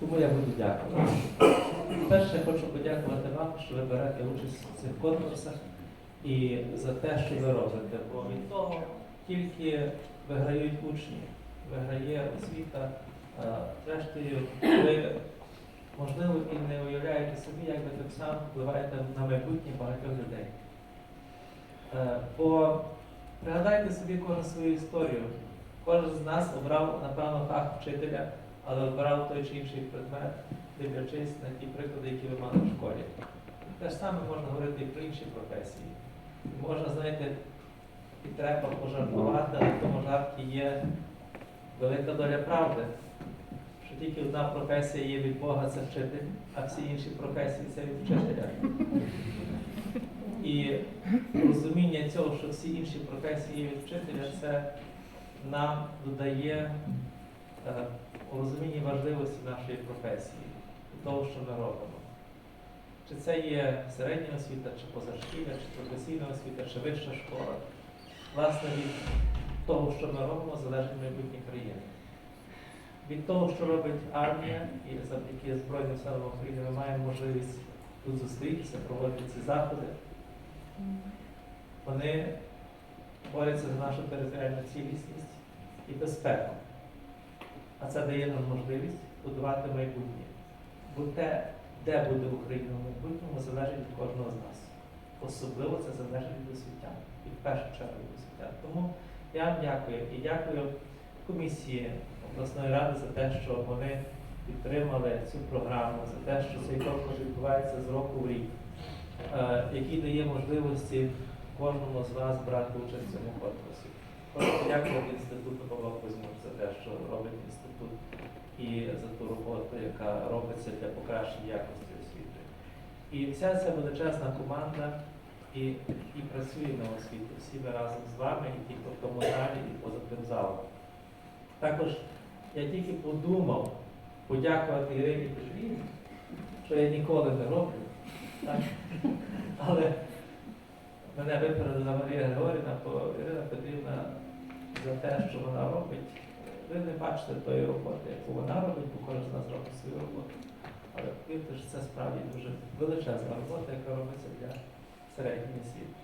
Тому я буду дякувати. Перше, хочу подякувати вам, що ви берете участь в цих конкурсах і за те, що ви робите. Бо від того тільки виграють учні, виграє освіта. Зрештою, ви, можливо, і не уявляєте собі, як ви так само впливаєте на майбутнє багатьох людей. Е, Бо пригадайте собі кожен свою історію. Кожен з нас обрав, напевно, фах вчителя, але обрав той чи інший предмет, дивлячись на ті приклади, які ви мали в школі. Те ж саме можна говорити і про інші професії. Можна, знаєте, і треба пожартувати, але в тому жарті є велика доля правди, що тільки одна професія є від Бога це вчитель, а всі інші професії це від вчителя. І розуміння цього, що всі інші професії є від вчителя, це нам додає е, у розумінні важливості нашої професії, того, що ми робимо. Чи це є середня освіта, чи позашкілля, чи професійна освіта, чи вища школа. Власне, від того, що ми робимо, залежить майбутнє країни. Від того, що робить армія, і завдяки Збройним силам України ми маємо можливість тут зустрітися, проводити ці заходи. Вони борються за нашу територіальну цілісність і безпеку. А це дає нам можливість будувати майбутнє. Бо те, де буде Україна в майбутньому, залежить від кожного з нас. Особливо це залежить від освітян, і в першу чергу від освітян. Тому я вам дякую і дякую комісії обласної ради за те, що вони підтримали цю програму, за те, що цей конкурс відбувається з року в рік, е, який дає можливості кожному з вас брати участь в цьому конкурсі. Хочу подякувати інституту Павла Кузьмук за те, що робить інститут і за ту роботу, яка робиться для покращення якості освіти. І вся ця величезна команда і, і працює на освіті. Всі ми разом з вами, і ті, хто в тому залі, і поза тим залом. Також я тільки подумав подякувати Ірині Петрівні, що я ніколи не роблю. Так? Але мене випередила Марія Григорівна, Ірина Петрівна за те, що вона робить. Ви не бачите тої роботи, яку вона робить, бо кожен з нас робить свою роботу. Але повірте, що це справді дуже величезна робота, яка робиться для середньої освіти.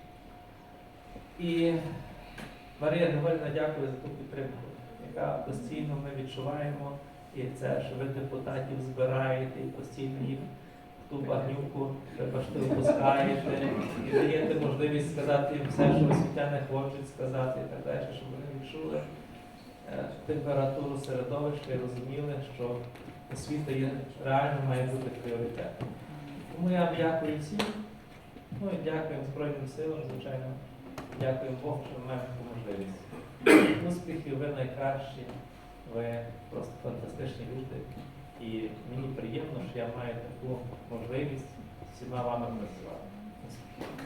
І Марія Григорівна дякую за ту підтримку, яка постійно ми відчуваємо. І це, що ви депутатів збираєте і постійно їх в ту багнюку, вибачте, випускаєте і даєте можливість сказати їм все, що освітяни хочуть сказати і так далі, щоб вони відчули е, температуру середовища і розуміли, що освіта є, реально має бути пріоритетом. Тому я дякую всім. Ну і дякуємо Збройним силам, звичайно. Дякуємо Богу, що ми маємо таку можливість. Успіхів, ви найкращі, ви просто фантастичні люди. І мені приємно, що я маю таку можливість всіма вами працювати.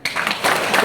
ハハハハ!